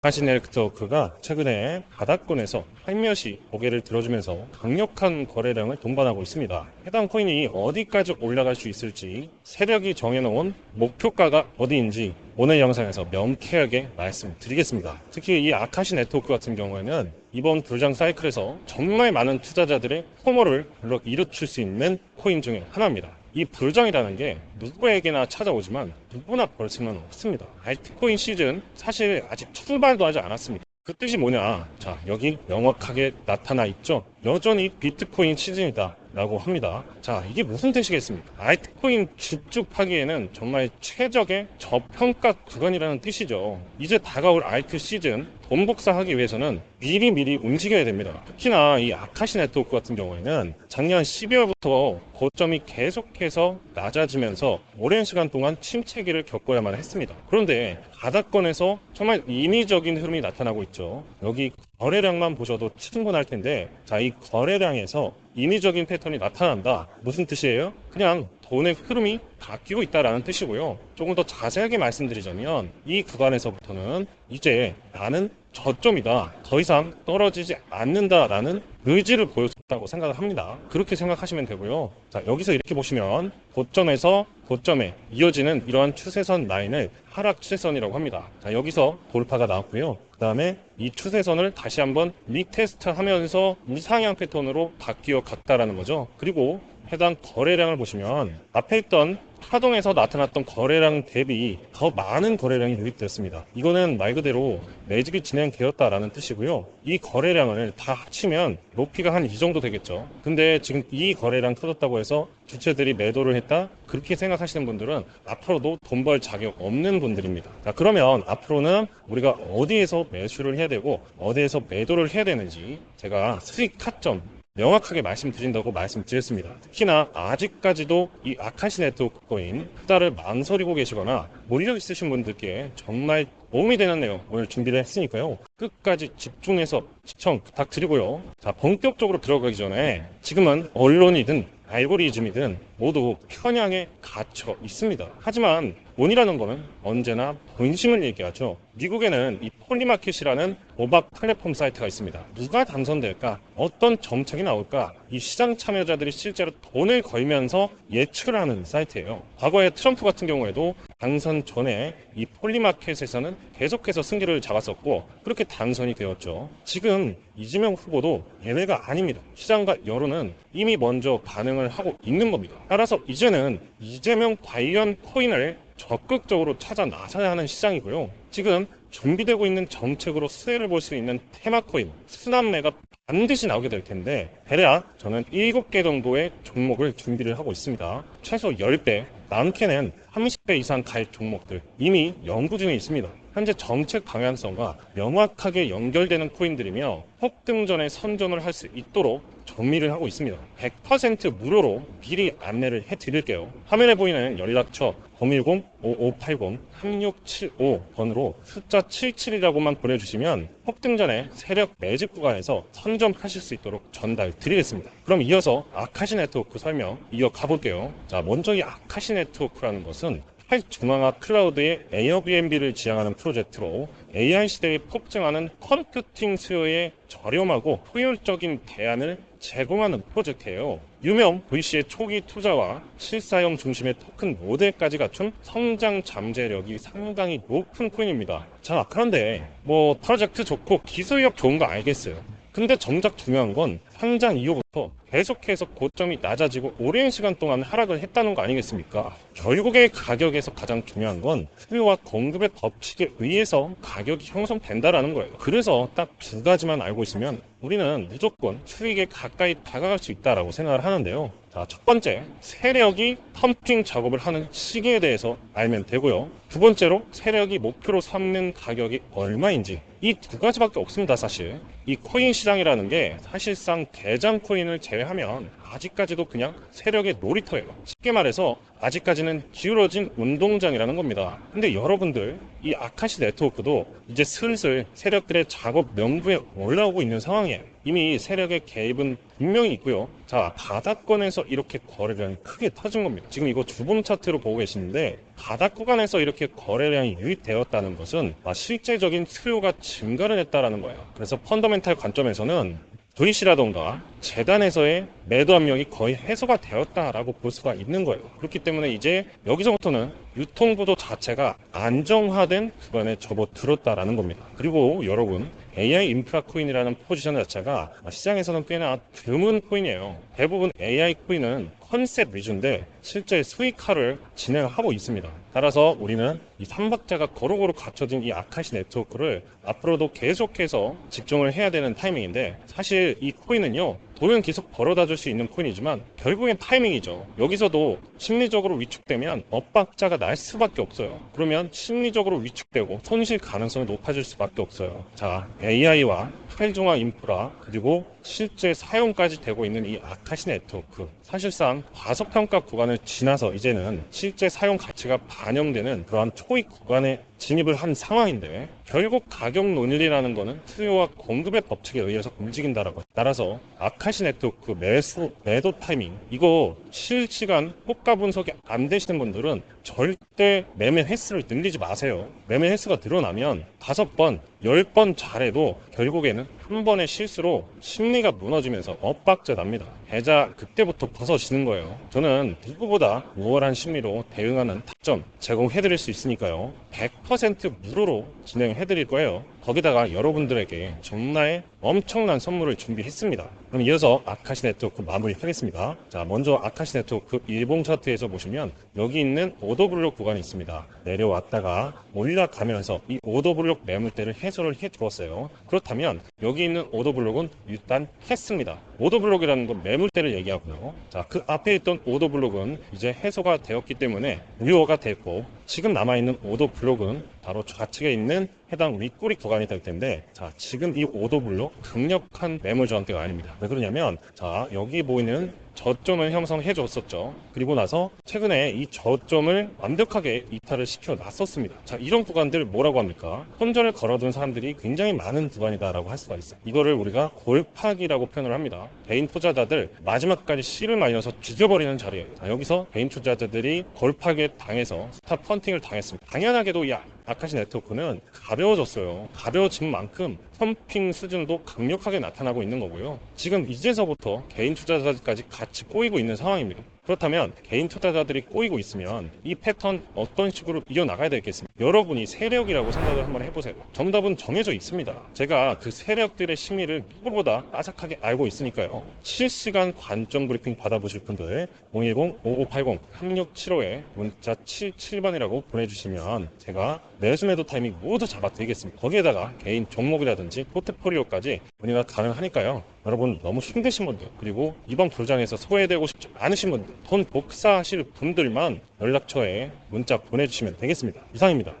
카시네트워크가 최근에 바닥권에서 살며시 고개를 들어주면서 강력한 거래량을 동반하고 있습니다. 해당 코인이 어디까지 올라갈 수 있을지 세력이 정해놓은 목표가가 어디인지 오늘 영상에서 명쾌하게 말씀드리겠습니다. 특히 이 아카시 네트워크 같은 경우에는 이번 불장 사이클에서 정말 많은 투자자들의 포모를 불러 일으킬 수 있는 코인 중에 하나입니다. 이 불장이라는 게 누구에게나 찾아오지만 누구나 볼 수는 없습니다. 알트코인 시즌 사실 아직 출발도 하지 않았습니다. 그 뜻이 뭐냐? 자, 여기 명확하게 나타나 있죠? 여전히 비트코인 시즌이다. 라고 합니다. 자, 이게 무슨 뜻이겠습니까? 알트코인 집중하기에는 정말 최적의 저평가 구간이라는 뜻이죠. 이제 다가올 알트 시즌 돈 복사하기 위해서는 미리 미리 움직여야 됩니다. 특히나 이 아카시 네트워크 같은 경우에는 작년 12월부터 고점이 계속해서 낮아지면서 오랜 시간 동안 침체기를 겪어야만 했습니다. 그런데 바닥권에서 정말 인위적인 흐름이 나타나고 있죠. 여기 거래량만 보셔도 충분할 텐데 자, 이 거래량에서 인위적인 패턴이 나타난다. 무슨 뜻이에요? 그냥 돈의 흐름이 바뀌고 있다라는 뜻이고요. 조금 더 자세하게 말씀드리자면 이 구간에서부터는 이제 나는 저점이다. 더 이상 떨어지지 않는다라는 의지를 보여줬다고 생각을 합니다. 그렇게 생각하시면 되고요. 자, 여기서 이렇게 보시면 고점에서 고점에 이어지는 이러한 추세선 라인을 하락 추세선이라고 합니다. 자, 여기서 돌파가 나왔고요. 그 다음에 이 추세선을 다시 한번 리테스트 하면서 이상향 패턴으로 바뀌어 갔다라는 거죠. 그리고 해당 거래량을 보시면 앞에 있던 파동에서 나타났던 거래량 대비 더 많은 거래량이 유입됐습니다. 이거는 말 그대로 매직이 진행되었다라는 뜻이고요. 이 거래량을 다 합치면 높이가 한 이 정도 되겠죠. 근데 지금 이 거래량 터졌다고 해서 주체들이 매도를 했다? 그렇게 생각하시는 분들은 앞으로도 돈 벌 자격 없는 분들입니다. 자, 그러면 앞으로는 우리가 어디에서 매수를 해야 되고 어디에서 매도를 해야 되는지 제가 수익 타점 명확하게 말씀드린다고 말씀드렸습니다. 특히나 아직까지도 이 아카시 네트워크 코인 투자를 망설이고 계시거나 몰려 있으신 분들께 정말 도움이 되는 내용 오늘 준비를 했으니까요. 끝까지 집중해서 시청 부탁드리고요. 자, 본격적으로 들어가기 전에 지금은 언론이든 알고리즘이든 모두 편향에 갇혀 있습니다. 하지만 돈이라는 거는 언제나 본심을 얘기하죠. 미국에는 이 폴리마켓이라는 도박 플랫폼 사이트가 있습니다. 누가 당선될까? 어떤 정책이 나올까? 이 시장 참여자들이 실제로 돈을 걸면서 예측을 하는 사이트예요. 과거에 트럼프 같은 경우에도 당선 전에 이 폴리마켓에서는 계속해서 승기를 잡았었고 그렇게 당선이 되었죠. 지금 이재명 후보도 예외가 아닙니다. 시장과 여론은 이미 먼저 반응을 하고 있는 겁니다. 따라서 이제는 이재명 관련 코인을 적극적으로 찾아 나서야 하는 시장이고요. 지금 준비되고 있는 정책으로 수혜를 볼 수 있는 테마코인, 수남매가 반드시 나오게 될 텐데 대략 저는 7개 정도의 종목을 준비를 하고 있습니다. 최소 10배, 많게는 30배 이상 갈 종목들 이미 연구 중에 있습니다. 현재 정책 방향성과 명확하게 연결되는 코인들이며 폭등전에 선점을 할 수 있도록 정리를 하고 있습니다. 100% 무료로 미리 안내를 해드릴게요. 화면에 보이는 연락처 010-5580-3675번으로 숫자 77이라고만 보내주시면 폭등 전에 세력 매집 구간에서 선점하실 수 있도록 전달 드리겠습니다. 그럼 이어서 아카시 네트워크 설명 이어가 볼게요. 자, 먼저 이 아카시 네트워크라는 것은 탈중앙화 클라우드의 에어비앤비를 지향하는 프로젝트로 AI 시대에 폭증하는 컴퓨팅 수요에 저렴하고 효율적인 대안을 제공하는 프로젝트예요. 유명 VC의 초기 투자와 실사형 중심의 토큰 모델까지 갖춘 성장 잠재력이 상당히 높은 코인입니다. 자, 그런데 뭐 프로젝트 좋고 기술력 좋은 거 알겠어요. 근데 정작 중요한 건 상장 이후부터 계속해서 고점이 낮아지고 오랜 시간 동안 하락을 했다는 거 아니겠습니까? 결국에 가격에서 가장 중요한 건 수요와 공급의 법칙에 의해서 가격이 형성된다라는 거예요. 그래서 딱 두 가지만 알고 있으면 우리는 무조건 수익에 가까이 다가갈 수 있다라고 생각을 하는데요. 자, 첫 번째, 세력이 펌핑 작업을 하는 시기에 대해서 알면 되고요. 두 번째로, 세력이 목표로 삼는 가격이 얼마인지. 이 두 가지밖에 없습니다, 사실. 이 코인 시장이라는 게 사실상 대장 코인을 제외하면 아직까지도 그냥 세력의 놀이터예요. 쉽게 말해서 아직까지는 기울어진 운동장이라는 겁니다. 근데 여러분들 이 아카시 네트워크도 이제 슬슬 세력들의 작업 명부에 올라오고 있는 상황이에요. 이미 세력의 개입은 분명히 있고요. 자 바닥권에서 이렇게 거래량이 크게 터진 겁니다. 지금 이거 주봉 차트로 보고 계시는데 바닥 구간에서 이렇게 거래량이 유입되었다는 것은 아, 실제적인 수요가 증가를 했다라는 거예요. 그래서 펀더멘탈 관점에서는 VC라던가 재단에서의 매도 압력이 거의 해소가 되었다라고 볼 수가 있는 거예요. 그렇기 때문에 이제 여기서부터는 유통구도 자체가 안정화된 구간에 접어들었다라는 겁니다. 그리고 여러분 AI 인프라 코인이라는 포지션 자체가 시장에서는 꽤나 드문 코인이에요. 대부분 AI 코인은 컨셉 위주인데 실제 수익화를 진행하고 있습니다. 따라서 우리는 이 삼박자가 고루고루 갖춰진 이 아카시 네트워크를 앞으로도 계속해서 집중을 해야 되는 타이밍인데 사실 이 코인은요 돈은 계속 벌어다 줄 수 있는 코인이지만 결국엔 타이밍이죠. 여기서도 심리적으로 위축되면 엇박자가 날 수밖에 없어요. 그러면 심리적으로 위축되고 손실 가능성이 높아질 수밖에 없어요. 자, AI와 활중화 인프라 그리고 실제 사용까지 되고 있는 이 아카시 네트워크 사실상 과소평가 구간을 지나서 이제는 실제 사용 가치가 반영되는 그러한 초익 구간에 진입을 한 상황인데 결국 가격 논리라는 거는 수요와 공급의 법칙에 의해서 움직인다라고 따라서 아카시 네트워크 매수 매도 타이밍 이거 실시간 호가 분석이 안 되시는 분들은 절대 매매 횟수를 늘리지 마세요. 매매 횟수가 늘어나면 다섯 번, 열번 잘해도 결국에는 한 번의 실수로 심리가 무너지면서 엇박자 납니다. 계좌 그때부터 벗어지는 거예요. 저는 누구보다 우월한 심리로 대응하는 타점 제공해드릴 수 있으니까요. 100% 무료로 진행해드릴 거예요. 거기다가 여러분들에게 정말 엄청난 선물을 준비했습니다. 그럼 이어서 아카시 네트워크 마무리하겠습니다. 자, 먼저 아카시 네트워크 일봉 차트에서 보시면 여기 있는 오더블록 구간이 있습니다. 내려왔다가 올라가면서 이 오더블록 매물대를 해 소를 해 주었어요. 그렇다면 여기 있는 오더블록은 일단 했습니다. 오더블록이라는 건 매물대를 얘기하고요. 자, 그 앞에 있던 오더블록은 이제 해소가 되었기 때문에 무효가 됐고 지금 남아있는 오더블록은 바로 좌측에 있는 해당 윗꼬리 구간이 될 텐데 자 지금 이 오더블록 강력한 매물 저항대가 아닙니다. 왜 그러냐면 자 여기 보이는 저점을 형성해 줬었죠. 그리고 나서 최근에 이 저점을 완벽하게 이탈을 시켜 놨었습니다. 자 이런 구간들 뭐라고 합니까? 손절을 걸어둔 사람들이 굉장히 많은 구간이다 라고 할 수가 있어요. 이거를 우리가 골파기라고 표현을 합니다. 개인 투자자들 마지막까지 씨를 말려서 죽여버리는 자리예요. 자, 여기서 개인 투자자들이 골파기에 당해서 스탑 펀 팅을 당했습니다 당연하게도 야 아카시 네트워크는 가벼워졌어요. 가벼워진 만큼 펌핑 수준도 강력하게 나타나고 있는 거고요. 지금 이제서부터 개인 투자자들까지 같이 꼬이고 있는 상황입니다. 그렇다면 개인 투자자들이 꼬이고 있으면 이 패턴 어떤 식으로 이어나가야 되겠습니까? 여러분이 세력이라고 생각을 한번 해보세요. 정답은 정해져 있습니다. 제가 그 세력들의 심리를 누구보다 빠삭하게 알고 있으니까요. 실시간 관점 브리핑 받아보실 분들 010-5580-3675에 문자 77번이라고 보내주시면 제가 매수 매도 타이밍 모두 잡아드리겠습니다. 거기에다가 개인 종목이라든지 포트폴리오까지 문의가 가능하니까요. 여러분 너무 힘드신 분들 그리고 이번 불장에서 소외되고 싶지 않으신 분들 돈 복사하실 분들만 연락처에 문자 보내주시면 되겠습니다. 이상입니다.